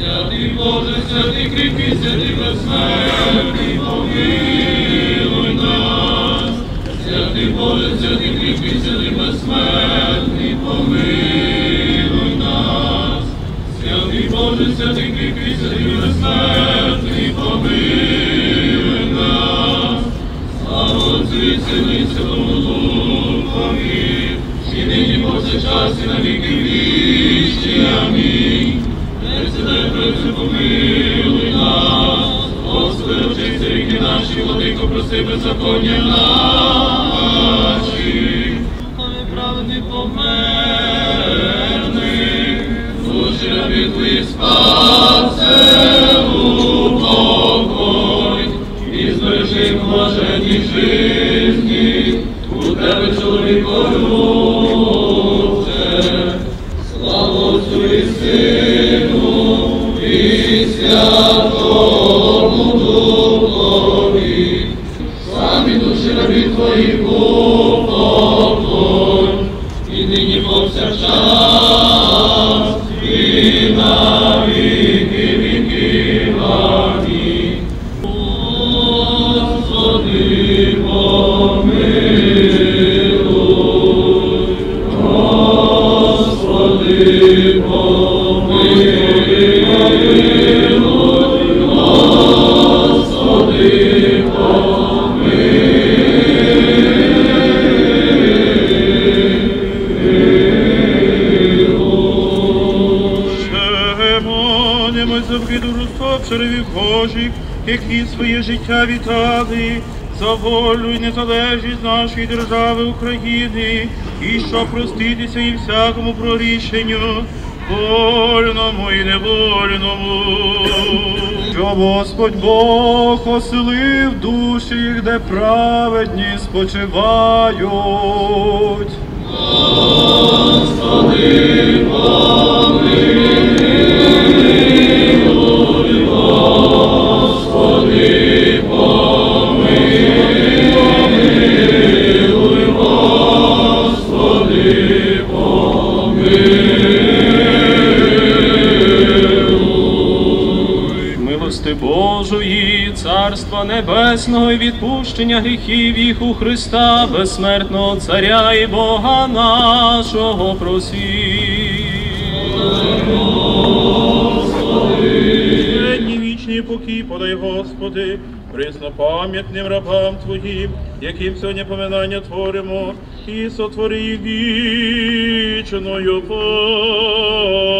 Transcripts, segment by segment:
Святий Боже, святий кріпкий, святий безсмертний, помилуй нас. Святий Боже, святий кріпкий, святий безсмертний, помилуй нас. Святий Боже, святий кріпкий, святий безсмертний, помилуй нас. Слава і Святому Духові, і нині повсякчас і на віки вічні. Амінь. Помилуй нас. Господи, ріки наші, владико, проси беззаконня наші. Коли правди померни, душі рабі твої і збережи в у тебе чоловіколюбче. Слава Отцю і Сину, і Святому Духові, душі рабі твої упокой, і нині повсякчас, і на віки Божих, які своє життя вітали, за волю і незалежність нашої держави України, і щоб проститися і всякому прорішенню, вольному і невольному. Що Господь Бог оселив душі, їх, де праведні спочивають. Милости Царства Небесного і відпущення гріхів їх у Христа, безсмертного Царя і Бога нашого просі. Средні вічні покій подай, Господи, преснопам'ятним рабам Твоїм, яким сьогодні поминання творимо, і сотвори вічною пам'ять.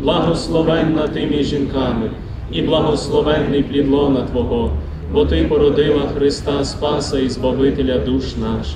благословенна ти між жінками, і благословенний плідлона Твого, бо Ти породила Христа Спаса і Збавителя душ наших.